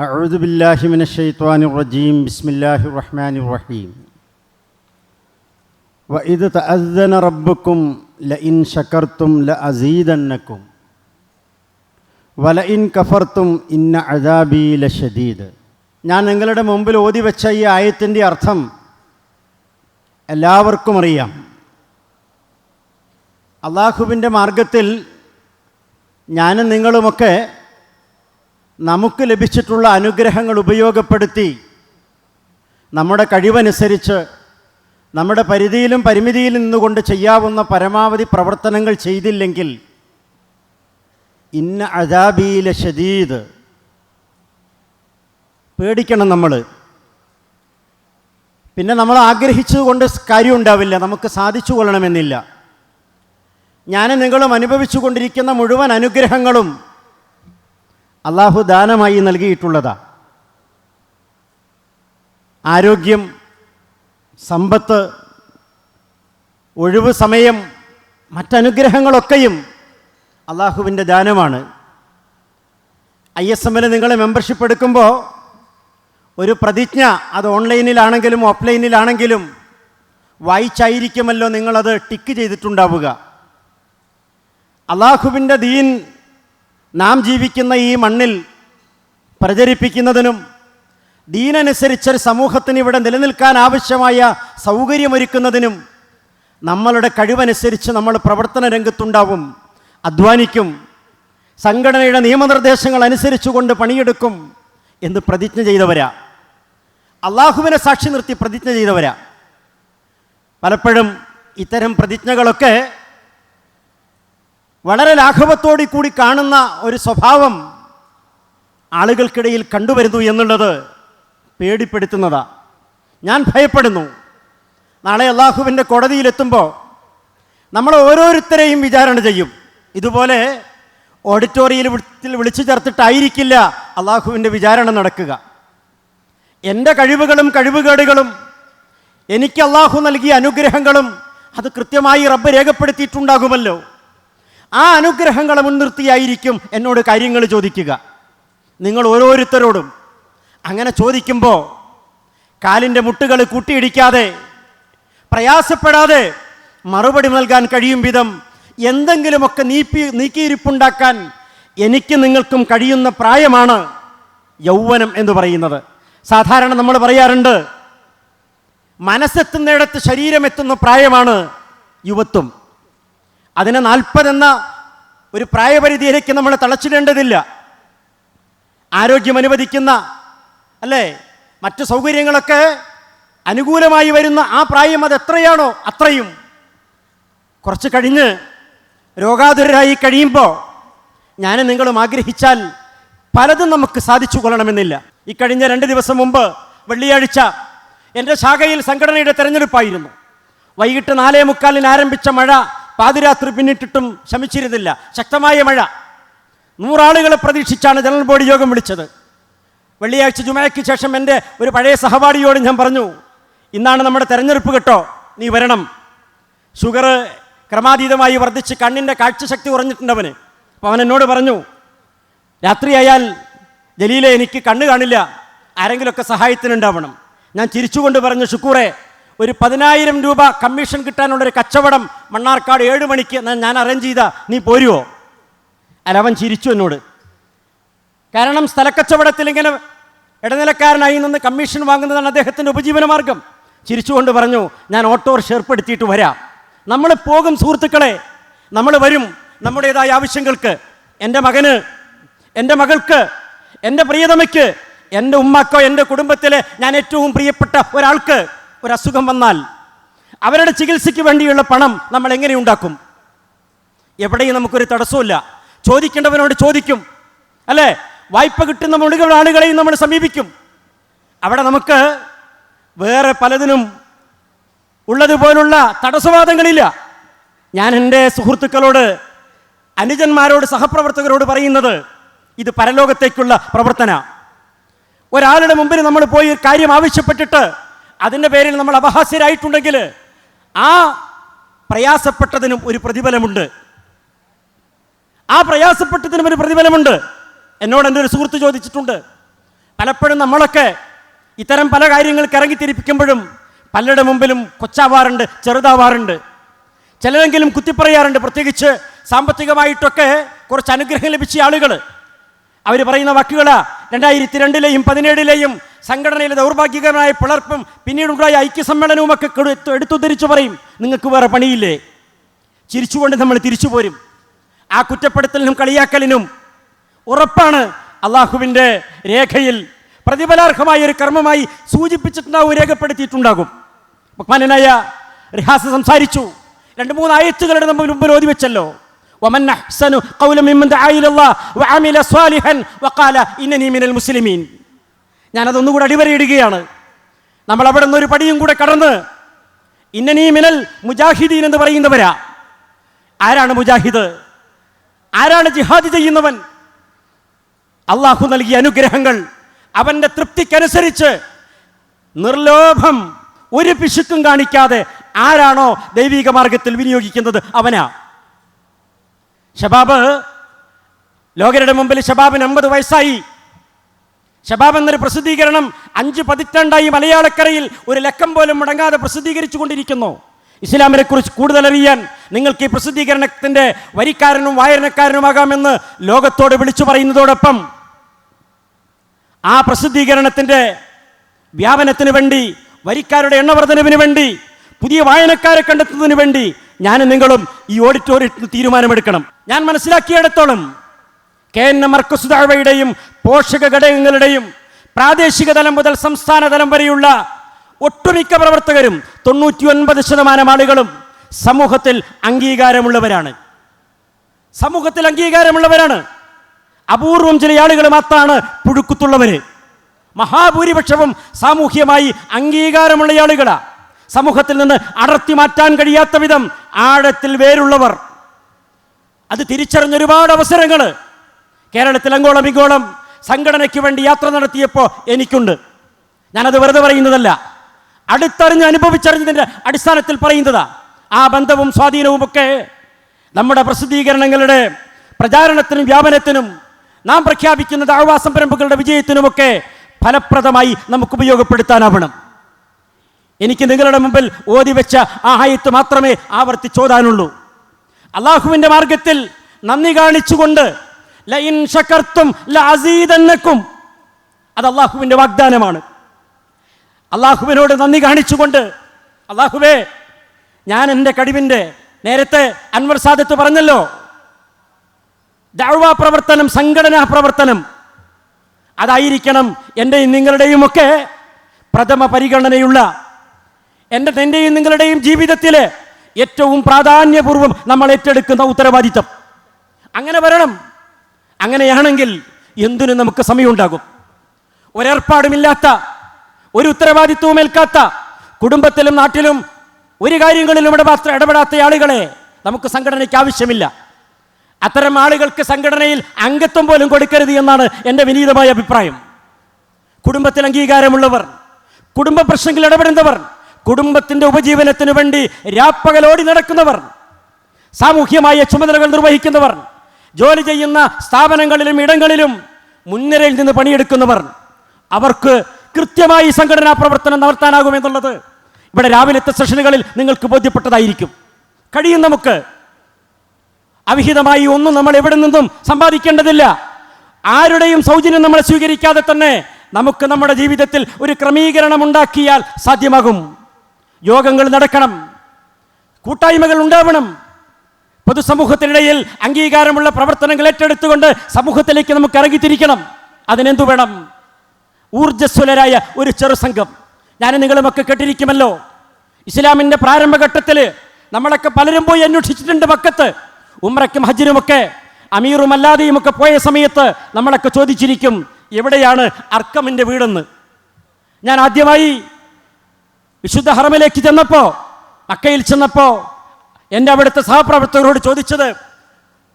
أعوذ بالله من الشيطان الرجيم بسم الله الرحمن الرحيم وإذ تأذن ربكم لئن شكرتم لأزيدنكم ولئن كفرتم إن عذابي لشديد ഞാൻ നിങ്ങളുടെ മുമ്പിൽ ഓതി വെച്ച ഈ ആയത്തിൻ്റെ അർത്ഥം എല്ലാവർക്കും അറിയാം അള്ളാഹുവിൻ്റെ മാർഗത്തിൽ ഞാനും നിങ്ങളുമൊക്കെ നമുക്ക് ലഭിച്ചിട്ടുള്ള അനുഗ്രഹങ്ങൾ ഉപയോഗപ്പെടുത്തി നമ്മുടെ കഴിവനുസരിച്ച് നമ്മുടെ പരിധിയിലും പരിമിതിയിലും നിന്നുകൊണ്ട് ചെയ്യാവുന്ന പരമാവധി പ്രവർത്തനങ്ങൾ ചെയ്തില്ലെങ്കിൽ ഇന്ന അജാബീല ഷദീദ് പേടിക്കണം നമ്മൾ പിന്നെ നമ്മൾ ആഗ്രഹിച്ചുകൊണ്ട് കാര്യം ഉണ്ടാവില്ല നമുക്ക് സാധിച്ചു കൊള്ളണമെന്നില്ല. ഞാൻ നിങ്ങളും അനുഭവിച്ചു കൊണ്ടിരിക്കുന്ന മുഴുവൻ അനുഗ്രഹങ്ങളും അള്ളാഹു ദാനമായി നൽകിയിട്ടുള്ളതാ. ആരോഗ്യം സമ്പത്ത് ഒഴിവ് സമയം മറ്റനുഗ്രഹങ്ങളൊക്കെയും അള്ളാഹുവിന്റെ ദാനമാണ്. ഐ എസ് എമ്മിൽ നിങ്ങൾ മെമ്പർഷിപ്പ് എടുക്കുമ്പോൾ ഒരു പ്രതിജ്ഞ അത് ഓൺലൈനിലാണെങ്കിലും ഓഫ്ലൈനിലാണെങ്കിലും വായിച്ചായിരിക്കുമല്ലോ നിങ്ങളത് ടിക്ക് ചെയ്തിട്ടുണ്ടാവുക. അള്ളാഹുവിന്റെ ദീൻ നാം ജീവിക്കുന്ന ഈ മണ്ണിൽ പ്രചരിപ്പിക്കുന്നതിനും ദീനനുസരിച്ച് സമൂഹത്തിന് ഇവിടെ നിലനിൽക്കാൻ ആവശ്യമായ സൗകര്യമൊരുക്കുന്നതിനും നമ്മളുടെ കഴിവനുസരിച്ച് നമ്മൾ പ്രവർത്തന രംഗത്തുണ്ടാവും. അധ്വാനിക്കും. സംഘടനയുടെ നിയമനിർദ്ദേശങ്ങൾ അനുസരിച്ചുകൊണ്ട് പണിയെടുക്കും എന്ന് പ്രതിജ്ഞ ചെയ്തവരാ. അള്ളാഹുവിനെ സാക്ഷി നിർത്തി പ്രതിജ്ഞ ചെയ്തവരാ. പലപ്പോഴും ഇത്തരം പ്രതിജ്ഞകളൊക്കെ വളരെ ലാഘവത്തോടു കൂടി കാണുന്ന ഒരു സ്വഭാവം ആളുകൾക്കിടയിൽ കണ്ടുവരുന്നു എന്നുള്ളത് പേടിപ്പെടുത്തുന്നതാ. ഞാൻ ഭയപ്പെടുന്നു. നാളെ അള്ളാഹുവിന്റെ കോടതിയിലെത്തുമ്പോൾ നമ്മൾ ഓരോരുത്തരെയും വിചാരണ ചെയ്യും. ഇതുപോലെ ഓഡിറ്റോറിയത്തിൽ വിളിച്ചു ചേർത്തിട്ടായിരിക്കില്ല അള്ളാഹുവിന്റെ വിചാരണ നടക്കുക. എന്റെ കഴിവുകളും കഴിവുകേടുകളും എനിക്ക് അള്ളാഹു നൽകിയ അനുഗ്രഹങ്ങളും അത് കൃത്യമായി റബ്ബ് രേഖപ്പെടുത്തിയിട്ടുണ്ടാകുമല്ലോ. ആ അനുഗ്രഹങ്ങളെ മുൻനിർത്തിയായിരിക്കും എന്നോട് കാര്യങ്ങൾ ചോദിക്കുക. നിങ്ങൾ ഓരോരുത്തരോടും അങ്ങനെ ചോദിക്കുമ്പോൾ കാലിന്റെ മുട്ടുകൾ കൂട്ടിയിടിക്കാതെ പ്രയാസപ്പെടാതെ മറുപടി നൽകാൻ കഴിയും വിധം എന്തെങ്കിലുമൊക്കെ നീപ്പി നീക്കിയിരിപ്പുണ്ടാക്കാൻ എനിക്ക് നിങ്ങൾക്കും കഴിയുന്ന പ്രായമാണ് യൗവനം എന്ന് പറയുന്നത്. സാധാരണ നമ്മൾ പറയാറുണ്ട് മനസ്സെത്തുന്നിടത്ത് ശരീരമെത്തുന്ന പ്രായമാണ് യുവത്വം. അതിനെ നാൽപ്പതെന്ന ഒരു പ്രായപരിധിയിലേക്ക് നമ്മൾ തളച്ചിടേണ്ടതില്ല. ആരോഗ്യം അനുവദിക്കുന്ന അല്ലേ? മറ്റു സൗകര്യങ്ങളൊക്കെ അനുകൂലമായി വരുന്ന ആ പ്രായം അത് എത്രയാണോ അത്രയും. കുറച്ച് കഴിഞ്ഞ് രോഗാതുരരായി കഴിയുമ്പോൾ ഞാൻ നിങ്ങളും ആഗ്രഹിച്ചാൽ പലതും നമുക്ക് സാധിച്ചു കൊള്ളണമെന്നില്ല. ഈ കഴിഞ്ഞ രണ്ട് ദിവസം മുമ്പ് വെള്ളിയാഴ്ച എന്റെ ശാഖയിൽ സംഘടനയുടെ തെരഞ്ഞെടുപ്പായിരുന്നു. വൈകിട്ട് നാലേ മുക്കാലിന് ആരംഭിച്ച മഴ പാതിരാത്രി പിന്നിട്ടിട്ടും ശമിച്ചിരുന്നില്ല. ശക്തമായ മഴ. നൂറാളുകളെ പ്രതീക്ഷിച്ചാണ് ജനറൽ ബോഡി യോഗം വിളിച്ചത്. വെള്ളിയാഴ്ച ജുമയ്ക്ക് ശേഷം എന്റെ ഒരു പഴയ സഹപാഠിയോട് ഞാൻ പറഞ്ഞു ഇന്നാണ് നമ്മുടെ തെരഞ്ഞെടുപ്പ് കേട്ടോ നീ വരണം. ഷുഗർ ക്രമാതീതമായി വർദ്ധിച്ച് കണ്ണിന്റെ കാഴ്ചശക്തി കുറഞ്ഞിട്ടുണ്ടവന് അപ്പോൾ അവൻ എന്നോട് പറഞ്ഞു രാത്രിയായാൽ ജലീലെ എനിക്ക് കണ്ണ് കാണില്ല ആരെങ്കിലുമൊക്കെ സഹായത്തിനുണ്ടാവണം. ഞാൻ ചിരിച്ചുകൊണ്ട് പറഞ്ഞു ഷുക്കൂറെ ഒരു പതിനായിരം രൂപ കമ്മീഷൻ കിട്ടാനുള്ള ഒരു കച്ചവടം മണ്ണാർക്കാട് ഏഴ് മണിക്ക് ഞാൻ- അറേഞ്ച് ചെയ്താ. നീ പോരുവോ? അലവൻ ചിരിച്ചു എന്നോട്. കാരണം സ്ഥലക്കച്ചവടത്തിൽ ഇങ്ങനെ ഇടനിലക്കാരനായി നിന്ന് കമ്മീഷൻ വാങ്ങുന്നതാണ് അദ്ദേഹത്തിന്റെ ഉപജീവന മാർഗം. ചിരിച്ചുകൊണ്ട് പറഞ്ഞു ഞാൻ ഓട്ടോറിക്ഷ ഏർപ്പെടുത്തിയിട്ട് വരാം. നമ്മൾ പോകും സുഹൃത്തുക്കളെ. നമ്മൾ വരും നമ്മുടേതായ ആവശ്യങ്ങൾക്ക്. എന്റെ മകന് എന്റെ മകൾക്ക് എന്റെ പ്രിയതമയ്ക്ക് എന്റെ ഉമ്മക്കോ എന്റെ കുടുംബത്തിലെ ഞാൻ ഏറ്റവും പ്രിയപ്പെട്ട ഒരാൾക്ക് ഒരു അസുഖം വന്നാൽ അവരുടെ ചികിത്സയ്ക്ക് വേണ്ടിയുള്ള പണം നമ്മൾ എങ്ങനെ ഉണ്ടാക്കും? എവിടെയും നമുക്കൊരു തടസ്സമില്ല ചോദിക്കേണ്ടവനോട് ചോദിക്കും. അല്ലേ? വായ്പ കിട്ടുന്ന മുഴുവൻ ആളുകളെയും നമ്മൾ സമീപിക്കും. അവിടെ നമുക്ക് വേറെ പലതിനും ഉള്ളതുപോലുള്ള തടസ്സവാദങ്ങളില്ല. ഞാൻ എന്റെ സുഹൃത്തുക്കളോട് അനുജന്മാരോട് സഹപ്രവർത്തകരോട് പറയുന്നത് ഇത് പരലോകത്തേക്കുള്ള പ്രവർത്തന. ഒരാളുടെ മുമ്പിൽ നമ്മൾ പോയി കാര്യം ആവശ്യപ്പെട്ടിട്ട് അതിന്റെ പേരിൽ നമ്മൾ അപഹാസ്യരായിട്ടുണ്ടെങ്കിൽ ആ പ്രയാസപ്പെട്ടതിനും ഒരു പ്രതിഫലമുണ്ട്. ആ പ്രയാസപ്പെട്ടതിനും ഒരു പ്രതിഫലമുണ്ട്. എന്നോട് എന്റെ ഒരു സുഹൃത്ത് ചോദിച്ചിട്ടുണ്ട്. പലപ്പോഴും നമ്മളൊക്കെ ഇത്തരം പല കാര്യങ്ങൾക്ക് ഇറങ്ങിത്തിരിപ്പിക്കുമ്പോഴും പലരുടെ മുമ്പിലും കൊച്ചാവാറുണ്ട് ചെറുതാവാറുണ്ട്. ചിലരെങ്കിലും കുത്തിപ്പറയാറുണ്ട്. പ്രത്യേകിച്ച് സാമ്പത്തികമായിട്ടൊക്കെ കുറച്ച് അനുഗ്രഹം ലഭിച്ച ആളുകൾ അവർ പറയുന്ന വാക്കുകൾ രണ്ടായിരത്തി രണ്ടിലെയും പതിനേഴിലെയും സംഘടനയിലെ ദൗർഭാഗ്യകരമായ പിളർപ്പും പിന്നീടുണ്ടായ ഐക്യസമ്മേളനവും ഒക്കെ എടുത്തു തിരിച്ചു പറയും. നിങ്ങൾക്ക് വേറെ പണിയില്ലേ? ചിരിച്ചുകൊണ്ട് നമ്മൾ തിരിച്ചു പോരും. ആ കുറ്റപ്പെടുത്തലിനും കളിയാക്കലിനും ഉറപ്പാണ് അള്ളാഹുവിന്റെ രേഖയിൽ പ്രതിഫലാർഹമായ ഒരു കർമ്മമായി സൂചിപ്പിച്ചിട്ടുണ്ടാവും രേഖപ്പെടുത്തിയിട്ടുണ്ടാകും. ബഹ്മാനായ റിഹാസ് സംസാരിച്ചു. രണ്ട് മൂന്ന് ആയത്തുകളുടെ നമ്മൾ മുമ്പിൽ ഓതി വെച്ചല്ലോ. ومن أحسن قولا ممن دعا إلى الله وعمل صالحا وقال إنني من المسلمين ഞാനതൊന്നുകൂടെ അടിവരയിടുകയാണ് നമ്മൾ അവിടെ നിന്ന് ഒരു പടിയും കൂടെ കടന്ന് ഇന്നനീ മിനൽ മുജാഹിദീൻ എന്ന് പറയുന്നവരാ ആരാണ് മുജാഹിദ് ആരാണ് ജിഹാദ് ചെയ്യുന്നവൻ അള്ളാഹു നൽകിയ അനുഗ്രഹങ്ങൾ അവന്റെ തൃപ്തിക്കനുസരിച്ച് നിർലോഭം ഒരു പിശുക്കും കാണിക്കാതെ ആരാണോ ദൈവിക മാർഗത്തിൽ വിനിയോഗിക്കുന്നത് അവനാ ഷബാബ് ലോകരുടെ മുമ്പിൽ ഷബാബിന് അമ്പത് വയസ്സായി. ഷബാബ് എന്നൊരു പ്രസിദ്ധീകരണം അഞ്ച് പതിറ്റാണ്ടായി മലയാളക്കരയിൽ ഒരു ലക്കം പോലും മുടങ്ങാതെ പ്രസിദ്ധീകരിച്ചു കൊണ്ടിരിക്കുന്നു ഇസ്ലാമിനെ കുറിച്ച് കൂടുതൽ അറിയാൻ നിങ്ങൾക്ക് ഈ പ്രസിദ്ധീകരണത്തിന്റെ വരിക്കാരനും വായനക്കാരനുമാകാമെന്ന് ലോകത്തോട് വിളിച്ചു പറയുന്നതോടൊപ്പം ആ പ്രസിദ്ധീകരണത്തിന്റെ വ്യാപനത്തിന് വേണ്ടി വരിക്കാരുടെ എണ്ണവർദ്ധനവിന് വേണ്ടി പുതിയ വായനക്കാരെ കണ്ടെത്തുന്നതിന് വേണ്ടി ഞാനും നിങ്ങളും ഈ ഓഡിറ്റോറിയത്തിൽ തീരുമാനമെടുക്കണം. ഞാൻ മനസ്സിലാക്കിയിടത്തോളം കെ എൻ എം താഴ്വയുടെയും പോഷക ഘടകങ്ങളുടെയും പ്രാദേശിക തലം മുതൽ സംസ്ഥാന തലം വരെയുള്ള ഒട്ടുമിക്ക പ്രവർത്തകരും തൊണ്ണൂറ്റി ഒൻപത് ശതമാനം ആളുകളും സമൂഹത്തിൽ അംഗീകാരമുള്ളവരാണ്. സമൂഹത്തിൽ അംഗീകാരമുള്ളവരാണ്. അപൂർവം ചില ആളുകൾ മാത്രമാണ് പുഴുക്കുത്തുള്ളവര്. മഹാഭൂരിപക്ഷവും സാമൂഹ്യമായി അംഗീകാരമുള്ള ആളുകളാ. സമൂഹത്തിൽ നിന്ന് അടർത്തി മാറ്റാൻ കഴിയാത്ത വിധം ആഴത്തിൽ വേരുള്ളവർ. അത് തിരിച്ചറിഞ്ഞ ഒരുപാട് അവസരങ്ങൾ കേരളത്തിൽ അങ്ങോളം ഇങ്ങോളം സംഘടനയ്ക്ക് വേണ്ടി യാത്ര നടത്തിയപ്പോൾ എനിക്കുണ്ട്. ഞാനത് വെറുതെ പറയുന്നതല്ല. അടുത്തറിഞ്ഞ് അനുഭവിച്ചറിഞ്ഞതിന്റെ അടിസ്ഥാനത്തിൽ പറയുന്നതാ. ആ ബന്ധവും സ്വാധീനവും ഒക്കെ നമ്മുടെ പ്രസിദ്ധീകരണങ്ങളുടെ പ്രചാരണത്തിനും വ്യാപനത്തിനും നാം പ്രഖ്യാപിക്കുന്ന ദാഴ്വാ സംരംഭങ്ങളുടെ വിജയത്തിനുമൊക്കെ ഫലപ്രദമായി നമുക്ക് ഉപയോഗപ്പെടുത്താനാവണം എനിക്ക് നിങ്ങളുടെ മുമ്പിൽ ഓതി വെച്ച ആ ആയത്ത് മാത്രമേ ആവർത്തിച്ചോതാനുള്ളൂ. അള്ളാഹുവിന്റെ മാർഗത്തിൽ നന്ദി കാണിച്ചുകൊണ്ട് ലൈൻ ശകർത്തും ലഅസീദന്നക്കും. അത് അള്ളാഹുവിന്റെ വാഗ്ദാനമാണ്. അള്ളാഹുവിനോട് നന്ദി കാണിച്ചുകൊണ്ട് അള്ളാഹുവേ ഞാൻ എന്റെ കഴിവിന്റെ നേരത്തെ അൻവർ സാദത്ത് പറഞ്ഞല്ലോ. ദാഴ്വാ പ്രവർത്തനം സംഘടനാ പ്രവർത്തനം. അതായിരിക്കണം എന്റെയും നിങ്ങളുടെയുമൊക്കെ പ്രഥമ പരിഗണനയുള്ള എന്റെ എന്റെയും നിങ്ങളുടെയും ജീവിതത്തിൽ ഏറ്റവും പ്രാധാന്യപൂർവം നമ്മൾ ഏറ്റെടുക്കുന്ന ഉത്തരവാദിത്തം. അങ്ങനെ വരണം. അങ്ങനെയാണെങ്കിൽ എന്തിനു നമുക്ക് സമയമുണ്ടാകും. ഒരേർപ്പാടുമില്ലാത്ത ഒരു ഉത്തരവാദിത്വവും ഏൽക്കാത്ത കുടുംബത്തിലും നാട്ടിലും ഒരു കാര്യങ്ങളിലും ഇടപാത്ത ഇടപെടാത്ത ആളുകളെ നമുക്ക് സംഘടനയ്ക്ക് ആവശ്യമില്ല. അത്തരം ആളുകൾക്ക് സംഘടനയിൽ അംഗത്വം പോലും കൊടുക്കരുത് എന്നാണ് എന്റെ വിനീതമായ അഭിപ്രായം. കുടുംബത്തിൽ അംഗീകാരമുള്ളവർ കുടുംബ പ്രശ്നങ്ങളിൽ ഇടപെടുന്നവർ കുടുംബത്തിന്റെ ഉപജീവനത്തിന് വേണ്ടി രാപ്പകലോടി നടക്കുന്നവർ സാമൂഹ്യമായ ചുമതലകൾ നിർവഹിക്കുന്നവർ ജോലി ചെയ്യുന്ന സ്ഥാപനങ്ങളിലും ഇടങ്ങളിലും മുൻനിരയിൽ നിന്ന് പണിയെടുക്കുന്നവർ അവർക്ക് കൃത്യമായി സംഘടനാ പ്രവർത്തനം നടത്താനാകുമെന്നുള്ളത് ഇവിടെ രാവിലത്തെ സെഷനുകളിൽ നിങ്ങൾക്ക് ബോധ്യപ്പെട്ടതായിരിക്കും. കഴിയും നമുക്ക്. അവിഹിതമായി ഒന്നും നമ്മൾ എവിടെ നിന്നും സമ്പാദിക്കേണ്ടതില്ല. ആരുടെയും സൗജന്യം നമ്മൾ സ്വീകരിക്കാതെ തന്നെ നമുക്ക് നമ്മുടെ ജീവിതത്തിൽ ഒരു ക്രമീകരണം ഉണ്ടാക്കിയാൽ സാധ്യമാകും. യോഗങ്ങൾ നടക്കണം. കൂട്ടായ്മകൾ ഉണ്ടാവണം. പൊതുസമൂഹത്തിനിടയിൽ അംഗീകാരമുള്ള പ്രവർത്തനങ്ങൾ ഏറ്റെടുത്തുകൊണ്ട് സമൂഹത്തിലേക്ക് നമുക്ക് ഇറങ്ങിത്തിരിക്കണം. അതിനെന്തു വേണം? ഊർജസ്വലരായ ഒരു ചെറുസംഘം ഞാൻ നിങ്ങളുമൊക്കെ കേട്ടിരിക്കുമല്ലോ. ഇസ്ലാമിന്റെ പ്രാരംഭഘട്ടത്തിൽ നമ്മളൊക്കെ പലരും പോയി അന്വേഷിച്ചിട്ടുണ്ട് മക്കത്ത് ഉമ്രയ്ക്കും ഹജ്ജിനുമൊക്കെ അമീറും അല്ലാതെയും ഒക്കെ പോയ സമയത്ത് നമ്മളൊക്കെ ചോദിച്ചിരിക്കും എവിടെയാണ് അർക്കമിന്റെ വീടെന്ന്? ഞാൻ ആദ്യമായി വിശുദ്ധ ഹറമിലേക്ക് ചെന്നപ്പോൾ അക്കയിൽ ചെന്നപ്പോൾ എന്റെ അവിടുത്തെ സഹപ്രവർത്തകരോട് ചോദിച്ചത്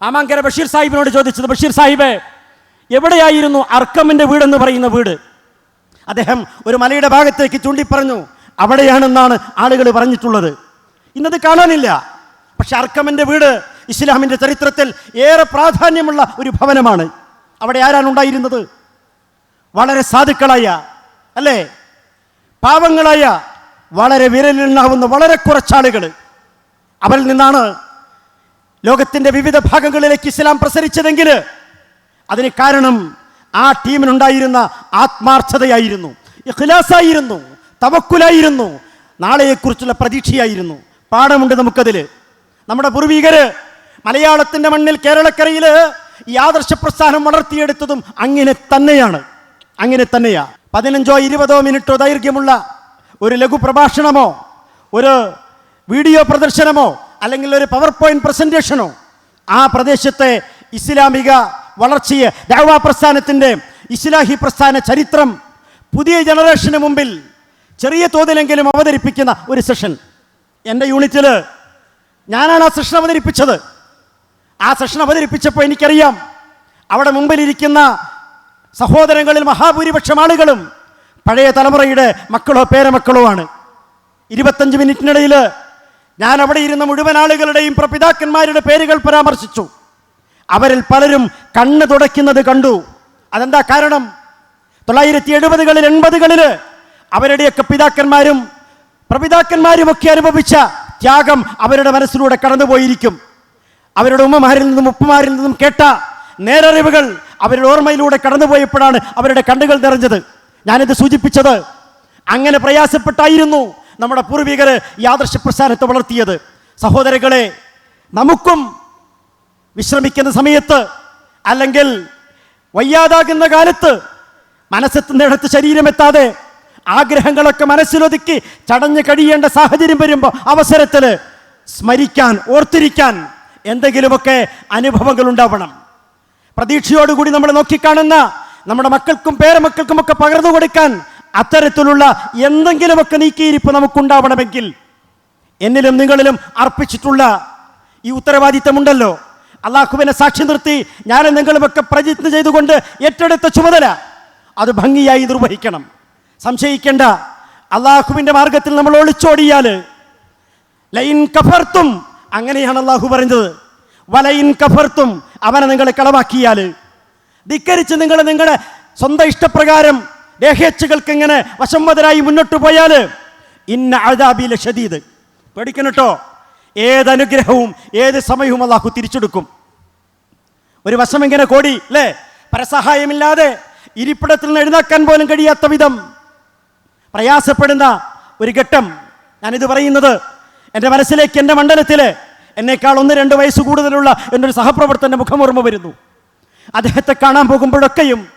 ആമാങ്കര ബഷീർ സാഹിബിനോട് ചോദിച്ചത് ബഷീർ സാഹിബ് എവിടെയായിരുന്നു അർക്കമിന്റെ വീടെന്ന് പറയുന്ന വീട്? അദ്ദേഹം ഒരു മലയുടെ ഭാഗത്തേക്ക് ചൂണ്ടിപ്പറഞ്ഞു അവിടെയാണെന്നാണ് ആളുകൾ പറഞ്ഞിട്ടുള്ളത്. ഇന്നത് കാണാനില്ല. പക്ഷെ അർക്കമിന്റെ വീട് ഇസ്ലാമിന്റെ ചരിത്രത്തിൽ ഏറെ പ്രാധാന്യമുള്ള ഒരു ഭവനമാണ്. അവിടെ ആരാണ് ഉണ്ടായിരുന്നത്? വളരെ സാധുക്കളായ അല്ലേ? പാവങ്ങളായ വളരെ വിരലിലുണ്ടാവുന്ന വളരെ കുറച്ചാളുകൾ. അവരിൽ നിന്നാണ് ലോകത്തിന്റെ വിവിധ ഭാഗങ്ങളിലേക്ക് ഇസ്ലാം പ്രസരിച്ചതെങ്കിൽ അതിന് കാരണം ആ ടീമിനുണ്ടായിരുന്ന ആത്മാർത്ഥതയായിരുന്നു ഇഖ്ലാസായിരുന്നു തവക്കുലായിരുന്നു നാളെയെക്കുറിച്ചുള്ള പ്രതീക്ഷയായിരുന്നു പാഠമുണ്ട് നമുക്കതിൽ. നമ്മുടെ പൂർവീകർ മലയാളത്തിന്റെ മണ്ണിൽ കേരളക്കരയിൽ ഈ ആദർശ പ്രസ്ഥാനം വളർത്തിയെടുത്തതും അങ്ങനെ തന്നെയാണ് അങ്ങനെ തന്നെയാണ് പതിനഞ്ചോ ഇരുപതോ മിനിറ്റോ ദൈർഘ്യമുള്ള ഒരു ലഘു പ്രഭാഷണമോ ഒരു വീഡിയോ പ്രദർശനമോ അല്ലെങ്കിൽ ഒരു പവർ പോയിന്റ് പ്രസന്റേഷനോ ആ പ്രദേശത്തെ ഇസ്ലാമിക വളർച്ചയെ ദാവാ പ്രസ്ഥാനത്തിന്റെ ഇസ്ലാഹി പ്രസ്ഥാന ചരിത്രം പുതിയ ജനറേഷന് മുമ്പിൽ ചെറിയ തോതിലെങ്കിലും അവതരിപ്പിക്കുന്ന ഒരു സെഷൻ എന്റെ യൂണിറ്റിൽ ഞാനാണ് ആ സെഷൻ അവതരിപ്പിച്ചത്. ആ സെഷൻ അവതരിപ്പിച്ചപ്പോൾ എനിക്കറിയാം അവിടെ മുമ്പിലിരിക്കുന്ന സഹോദരങ്ങളിൽ മഹാഭൂരിപക്ഷം ആളുകളും പഴയ തലമുറയുടെ മക്കളോ പേരമക്കളോ ആണ്. ഇരുപത്തഞ്ച് മിനിറ്റിനിടയിൽ ഞാൻ അവിടെ ഇരുന്ന മുഴുവൻ ആളുകളുടെയും പ്രപിതാക്കന്മാരുടെ പേരുകൾ പരാമർശിച്ചു. അവരിൽ പലരും കണ്ണ് തുടയ്ക്കുന്നത് കണ്ടു. അതെന്താ കാരണം? തൊള്ളായിരത്തി എഴുപതുകളിൽ എൺപതുകളിൽ അവരുടെയൊക്കെ പിതാക്കന്മാരും പ്രപിതാക്കന്മാരും ഒക്കെ അനുഭവിച്ച ത്യാഗം അവരുടെ മനസ്സിലൂടെ കടന്നുപോയിരിക്കും. അവരുടെ ഉമ്മമാരിൽ നിന്നും ഉപ്പമാരിൽ നിന്നും കേട്ട നേരറിവുകൾ അവരുടെ ഓർമ്മയിലൂടെ കടന്നുപോയപ്പോഴാണ് അവരുടെ കണ്ണുകൾ നിറഞ്ഞത്. ഞാനിത് സൂചിപ്പിച്ചത്. അങ്ങനെ പ്രയാസപ്പെട്ടായിരുന്നു നമ്മുടെ പൂർവികർ ഈ ആദർശ വളർത്തിയത്. സഹോദരങ്ങളെ നമുക്കും വിശ്രമിക്കുന്ന സമയത്ത് അല്ലെങ്കിൽ വയ്യാതാകുന്ന കാലത്ത് മനസ്സെത്തുന്നിടത്ത് ശരീരമെത്താതെ ആഗ്രഹങ്ങളൊക്കെ മനസ്സിലൊതുക്കി ചടഞ്ഞ് കഴിയേണ്ട സാഹചര്യം വരുമ്പോൾ അവസരത്തിൽ സ്മരിക്കാൻ ഓർത്തിരിക്കാൻ എന്തെങ്കിലുമൊക്കെ അനുഭവങ്ങൾ ഉണ്ടാവണം പ്രതീക്ഷയോടുകൂടി നമ്മൾ നോക്കിക്കാണുന്ന നമ്മുടെ മക്കൾക്കും പേരമക്കൾക്കും ഒക്കെ പകർന്നു കൊടുക്കാൻ അത്തരത്തിലുള്ള എന്തെങ്കിലുമൊക്കെ നീക്കിയിരിപ്പ് നമുക്കുണ്ടാവണമെങ്കിൽ എന്നിലും നിങ്ങളിലും അർപ്പിച്ചിട്ടുള്ള ഈ ഉത്തരവാദിത്തമുണ്ടല്ലോ. അള്ളാഹുവിനെ സാക്ഷി നിർത്തി ഞാനും നിങ്ങളുമൊക്കെ പ്രയത്നം ചെയ്തുകൊണ്ട് ഏറ്റെടുത്ത ചുമതല അത് ഭംഗിയായി നിർവഹിക്കണം. സംശയിക്കേണ്ട അള്ളാഹുവിന്റെ മാർഗത്തിൽ നമ്മൾ ഒളിച്ചോടിയാൽ ലൈൻ കഫർത്തും അങ്ങനെയാണ് അള്ളാഹു പറഞ്ഞത് വലയിൻ കഫർത്തും അവനെ നിങ്ങളെ കളവാക്കിയാൽ ധിക്കരിച്ച് നിങ്ങൾ നിങ്ങളുടെ സ്വന്തം ഇഷ്ടപ്രകാരം ദേഹേച്ഛകൾക്ക് ഇങ്ങനെ വശംവതരായി മുന്നോട്ട് പോയാൽ ഇന്ന അഴതാബിയിലെ ഷദീദ് പേടിക്കണം കേട്ടോ ഏതനുഗ്രഹവും ഏത് സമയവും അള്ളാഹു തിരിച്ചെടുക്കും. ഒരു വശം ഇങ്ങനെ കോടി അല്ലേ പരസഹായമില്ലാതെ ഇരിപ്പിടത്തിൽ നിന്ന് എഴുന്നേക്കാൻ പോലും കഴിയാത്ത വിധം പ്രയാസപ്പെടുന്ന ഒരു ഘട്ടം. ഞാനിത് പറയുന്നത് എന്റെ മനസ്സിലേക്ക് എന്റെ മണ്ഡലത്തിൽ എന്നേക്കാൾ ഒന്ന് രണ്ട് വയസ്സ് കൂടുതലുള്ള എന്റെ ഒരു സഹപ്രവർത്തന്റെ മുഖം ഓർമ്മ വരുന്നു. അദ്ദേഹത്തെ കാണാൻ പോകുമ്പോഴൊക്കെയും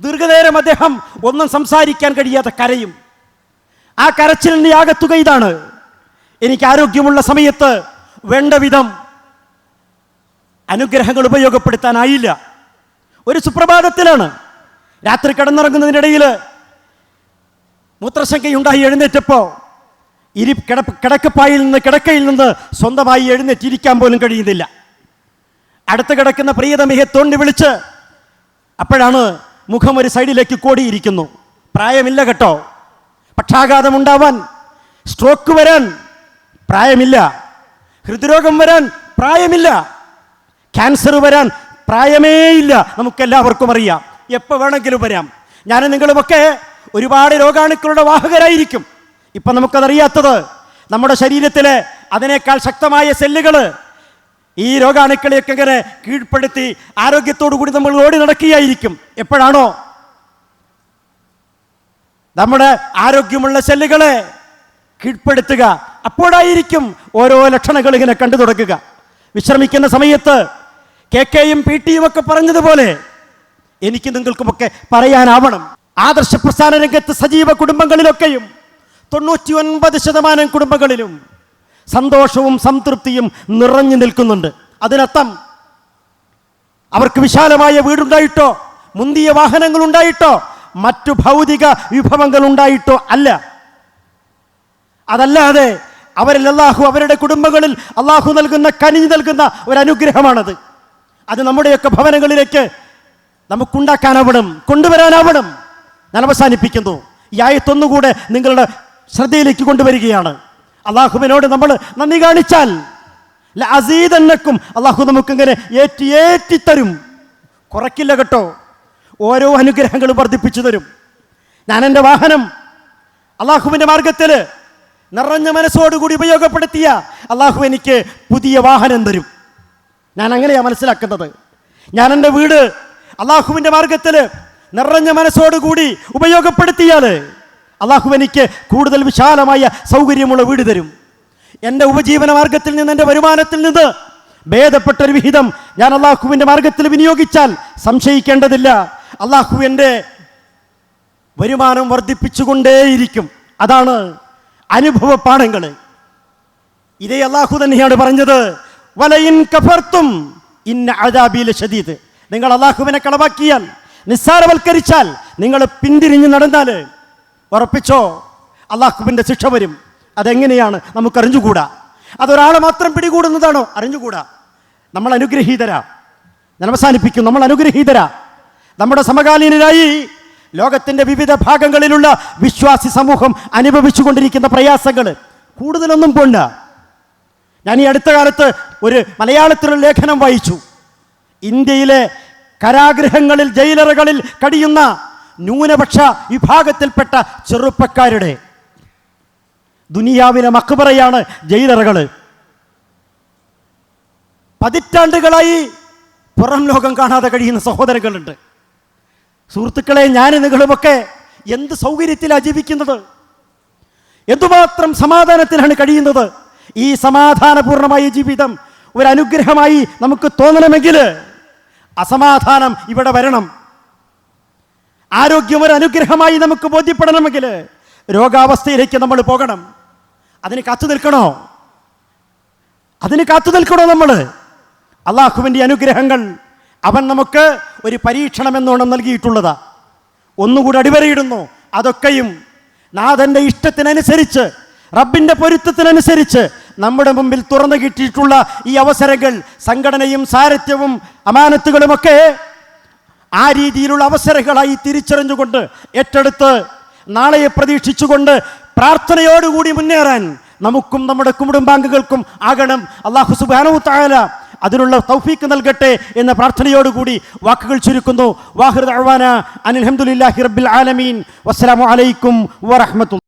ദീർഘനേരം അദ്ദേഹം ഒന്നും സംസാരിക്കാൻ കഴിയാതെ കരയും. ആ കരച്ചിലിന്റെ ആകത്തുക ഇതാണ്. എനിക്ക് ആരോഗ്യമുള്ള സമയത്ത് വേണ്ട വിധം അനുഗ്രഹങ്ങൾ ഉപയോഗപ്പെടുത്താനായില്ല. ഒരു സുപ്രഭാതത്തിലാണ്. രാത്രി കിടന്നിറങ്ങുന്നതിനിടയിൽ മൂത്രശങ്കയുണ്ടായി എഴുന്നേറ്റപ്പോൾ ഇരി കിടപ്പ് കിടക്കപ്പായിൽ നിന്ന് കിടക്കയിൽ നിന്ന് സ്വന്തമായി എഴുന്നേറ്റിരിക്കാൻ പോലും കഴിയുന്നില്ല. അടുത്ത് കിടക്കുന്ന പ്രിയതമയെ തോണ്ടി വിളിച്ച് അപ്പോഴാണ് മുഖം ഒരു സൈഡിലേക്ക് കോടിയിരിക്കുന്നു. പ്രായമില്ല കേട്ടോ. പക്ഷാഘാതം ഉണ്ടാവാൻ സ്ട്രോക്ക് വരാൻ പ്രായമില്ല. ഹൃദ്രോഗം വരാൻ പ്രായമില്ല. ക്യാൻസർ വരാൻ പ്രായമേ ഇല്ല. നമുക്കെല്ലാവർക്കും അറിയാം. എപ്പോൾ വേണമെങ്കിലും വരാം. ഞാൻ നിങ്ങളുമൊക്കെ ഒരുപാട് രോഗാണുക്കളുടെ വാഹകരായിരിക്കും. ഇപ്പം നമുക്കതറിയാത്തത് നമ്മുടെ ശരീരത്തിലെ അതിനേക്കാൾ ശക്തമായ സെല്ലുകൾ ഈ രോഗാണുക്കളെയൊക്കെ ഇങ്ങനെ കീഴ്പ്പെടുത്തി ആരോഗ്യത്തോടു കൂടി നമ്മൾ ഓടി നടക്കുകയായിരിക്കും. എപ്പോഴാണോ? നമ്മുടെ ആരോഗ്യമുള്ള സെല്ലുകളെ കീഴ്പ്പെടുത്തുക. അപ്പോഴായിരിക്കും ഓരോ ലക്ഷണങ്ങൾ ഇങ്ങനെ കണ്ടു തുടങ്ങുക. വിശ്രമിക്കുന്ന സമയത്ത് കെ കെയും പി ടിയും ഒക്കെ പറഞ്ഞതുപോലെ എനിക്ക് നിങ്ങൾക്കുമൊക്കെ പറയാനാവണം. ആദർശ പ്രസ്ഥാന രംഗത്ത് സജീവ കുടുംബങ്ങളിലൊക്കെയും തൊണ്ണൂറ്റി ഒൻപത് ശതമാനം കുടുംബങ്ങളിലും സന്തോഷവും സംതൃപ്തിയും നിറഞ്ഞു നിൽക്കുന്നുണ്ട്. അതിനർത്ഥം അവർക്ക് വിശാലമായ വീടുണ്ടായിട്ടോ? മുന്തിയ വാഹനങ്ങൾ ഉണ്ടായിട്ടോ മറ്റു ഭൗതിക വിഭവങ്ങൾ ഉണ്ടായിട്ടോ അല്ല. അതല്ലാതെ അവരിൽ അള്ളാഹു അവരുടെ കുടുംബങ്ങളിൽ അള്ളാഹു നൽകുന്ന കനിഞ്ഞു നൽകുന്ന ഒരു അനുഗ്രഹമാണത് അത് നമ്മുടെയൊക്കെ ഭവനങ്ങളിലേക്ക് നമുക്കുണ്ടാക്കാനാവണം കൊണ്ടുവരാനാവണം. ഞാൻ അവസാനിപ്പിക്കുന്നു. ഈ ആയത്തൊന്നുകൂടെ നിങ്ങളുടെ ശ്രദ്ധയിലേക്ക് കൊണ്ടുവരികയാണ്. അള്ളാഹുവിനോട് നമ്മൾ നന്ദി കാണിച്ചാൽ അസീതന്നക്കും അള്ളാഹു നമുക്കിങ്ങനെ ഏറ്റി ഏറ്റിത്തരും കുറയ്ക്കില്ല കേട്ടോ. ഓരോ അനുഗ്രഹങ്ങളും വർദ്ധിപ്പിച്ചു തരും. ഞാൻ എന്റെ വാഹനം അള്ളാഹുവിന്റെ മാർഗത്തിൽ നിറഞ്ഞ മനസ്സോടുകൂടി ഉപയോഗപ്പെടുത്തിയ അള്ളാഹു എനിക്ക് പുതിയ വാഹനം തരും. ഞാൻ അങ്ങനെയാണ് മനസ്സിലാക്കുന്നത്. ഞാൻ എന്റെ വീട് അള്ളാഹുവിന്റെ മാർഗത്തിൽ നിറഞ്ഞ മനസ്സോടുകൂടി ഉപയോഗപ്പെടുത്തിയാൽ അള്ളാഹു എനിക്ക് കൂടുതൽ വിശാലമായ സൗകര്യമുള്ള വീട് തരും. എന്റെ ഉപജീവന മാർഗത്തിൽ നിന്ന് എന്റെ വരുമാനത്തിൽ നിന്ന് ഭേദപ്പെട്ടൊരു വിഹിതം ഞാൻ അള്ളാഹുവിന്റെ മാർഗത്തിൽ വിനിയോഗിച്ചാൽ സംശയിക്കേണ്ടതില്ല. അള്ളാഹു എന്റെ വരുമാനം വർദ്ധിപ്പിച്ചുകൊണ്ടേയിരിക്കും. അതാണ് അനുഭവ പാഠങ്ങൾ. ഇതേ അള്ളാഹു തന്നെയാണ് പറഞ്ഞത് വലയിൻ കഫർത്തും ഇന്ന അദാബിയിലെ ഷദീദ് നിങ്ങൾ അള്ളാഹുവിനെ കളവാക്കിയാൽ നിസ്സാരവൽക്കരിച്ചാൽ നിങ്ങൾ പിന്തിരിഞ്ഞ് നടന്നാൽ ഉറപ്പിച്ചോ? അള്ളാഹുബിന്റെ ശിക്ഷ വരും. അതെങ്ങനെയാണ്? നമുക്കറിഞ്ഞുകൂടാ. അതൊരാളെ മാത്രം പിടികൂടുന്നതാണോ? അറിഞ്ഞുകൂടാ. നമ്മൾ അനുഗ്രഹീതരാ. ഞാൻ അവസാനിപ്പിക്കും. നമ്മൾ അനുഗ്രഹീതരാ. നമ്മുടെ സമകാലീനരായി ലോകത്തിന്റെ വിവിധ ഭാഗങ്ങളിലുള്ള വിശ്വാസി സമൂഹം അനുഭവിച്ചു കൊണ്ടിരിക്കുന്ന പ്രയാസങ്ങൾ കൂടുതലൊന്നും പോണ്ട. ഞാൻ ഈ അടുത്ത കാലത്ത് ഒരു മലയാളത്തിലൊരു ലേഖനം വായിച്ചു. ഇന്ത്യയിലെ കരാഗ്രഹങ്ങളിൽ ജയിലറുകളിൽ കഴിയുന്ന ന്യൂനപക്ഷ വിഭാഗത്തിൽപ്പെട്ട ചെറുപ്പക്കാരുടെ. ദുനിയാവിലെ മക്കുപറയാണ് ജയിലറുകൾ പതിറ്റാണ്ടുകളായി പുറം ലോകം കാണാതെ കഴിയുന്ന സഹോദരങ്ങളുണ്ട്. സുഹൃത്തുക്കളെ ഞാൻ നിങ്ങളുമൊക്കെ എന്ത് സൗകര്യത്തിലാണ് ജീവിക്കുന്നത്? എന്തുമാത്രം സമാധാനത്തിലാണ് കഴിയുന്നത്? ഈ സമാധാനപൂർണമായ ജീവിതം ഒരു അനുഗ്രഹമായി നമുക്ക് തോന്നണമെങ്കിൽ അസമാധാനം ഇവിടെ വരണം. ആരോഗ്യം ഒരു അനുഗ്രഹമായി നമുക്ക് ബോധ്യപ്പെടണമെങ്കിൽ രോഗാവസ്ഥയിലേക്ക് നമ്മൾ പോകണം. അതിന് കാത്തു നിൽക്കണോ? അതിന് കാത്തു നിൽക്കണോ നമ്മൾ? അള്ളാഹുവിന്റെ അനുഗ്രഹങ്ങൾ അവൻ നമുക്ക് ഒരു പരീക്ഷണം എന്നോണം നൽകിയിട്ടുള്ളതാ. ഒന്നുകൂടി അടിവരയിടുന്നു. അതൊക്കെയും നാഥന്റെ ഇഷ്ടത്തിനനുസരിച്ച് റബ്ബിന്റെ പൊരുത്തത്തിനനുസരിച്ച് നമ്മുടെ മുമ്പിൽ തുറന്നു കിട്ടിയിട്ടുള്ള ഈ അവസരങ്ങൾ സംഘടനയും സാരഥ്യവും അമാനത്തുകളുമൊക്കെ ആ രീതിയിലുള്ള അവസരങ്ങളായി തിരിച്ചറിഞ്ഞുകൊണ്ട് ഏറ്റെടുത്ത് നാളെയെ പ്രതീക്ഷിച്ചുകൊണ്ട് പ്രാർത്ഥനയോടുകൂടി മുന്നേറാൻ നമുക്കും നമ്മുടെ കുടുംബാംഗങ്ങൾക്കും ആകണം. അള്ളാഹു സുബാനു താഴല അതിനുള്ള തൗഫീക്ക് നൽകട്ടെ എന്ന പ്രാർത്ഥനയോടുകൂടി വാക്കുകൾ ചുരുക്കുന്നു. വാഹൃദ് അനിൽ അനിൽഹമുല്ലാഹി റബ്ബിൽ ആലമീൻ. വസ്സലാമു അലൈക്കും വറഹ്മത്തുള്ളാഹി